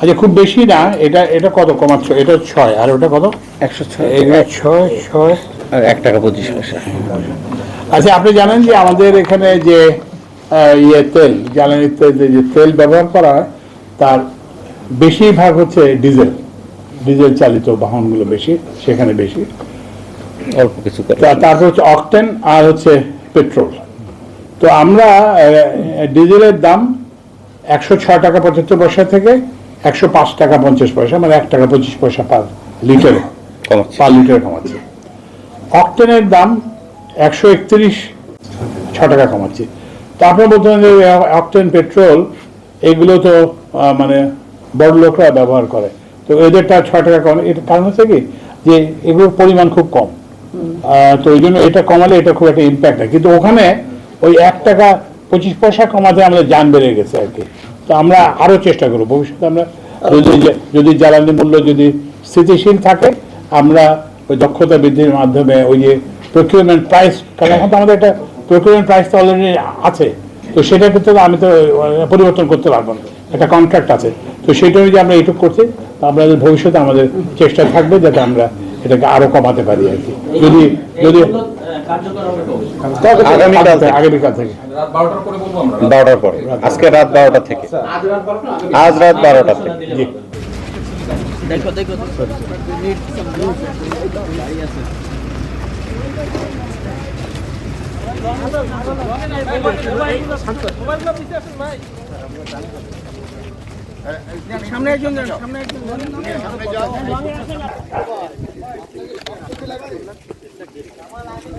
আচ্ছা খুব বেশি না এটা এটা কত কমাচ্ছ? এটা ছয় আর ওটা কত? একশো ছয়। এগুলো ছয় ছয়। আর এক টাকা পঁচিশ পয়সা। আচ্ছা আপনি জানেন যে আমাদের এখানে যে ইয়ে তেল জ্বালানি তেল যে তেল ব্যবহার করা তার বেশিরভাগ হচ্ছে ডিজেল। ডিজেল চালিত বাহনগুলো বেশি সেখানে বেশি। অল্প কিছু তারপর হচ্ছে অকটেন আর হচ্ছে পেট্রোল। তো আমরা ডিজেলের দাম একশো ছয় টাকা পঁচাত্তর পয়সা থেকে একশো পাঁচ টাকা পঞ্চাশ পয়সা মানে এক টাকা পঁচিশ পয়সা পার লিটারে পার লিটার কমাচ্ছে। অকটেনের দাম একশো একত্রিশ ছ টাকা কমাচ্ছে। তারপর বলতে হবে যে অকটেন পেট্রোল এগুলো তো মানে বড় লোকরা ব্যবহার করে। তো এদেরটা ছ টাকা কম এটা কারণ হচ্ছে কি? যে এগুলোর পরিমাণ খুব কম। তো ওই জন্য এটা কমালে এটা খুব একটা ইম্প্যাক্ট হয় কিন্তু ওখানে ওই এক টাকা পঁচিশ পয়সা কমাতে আমাদের যান বেড়ে গেছে আর কি। তো আমরা আরও চেষ্টা করব। ভবিষ্যতে আমরা যদি যদি জ্বালানি মূল্য যদি স্থিতিশীল থাকে, আমরা ওই দক্ষতা বৃদ্ধির মাধ্যমে ওই যে প্রকিউরমেন্ট প্রাইস কারণ এখন তো আমাদের একটা প্রকিউরমেন্ট প্রাইস তো অলরেডি আছে। তো সেটা ক্ষেত্রে আমি তো পরিবর্তন করতে পারব না। একটা কন্ট্রাক্ট আছে। তো সেটা অনুযায়ী আমরা এইটুকু করছি। তো আমাদের ভবিষ্যতে আমাদের চেষ্টা থাকবে যাতে আমরা এটাকে আরও কমাতে পারি আর কি। যদি যদি আগামীকাল থেকে। আগামীকাল থেকে। রাত বারোটার পরে বলব আমরা। বারোটার পরে। আজকে রাত বারোটা থেকে। আজ রাত বারোটা থেকে।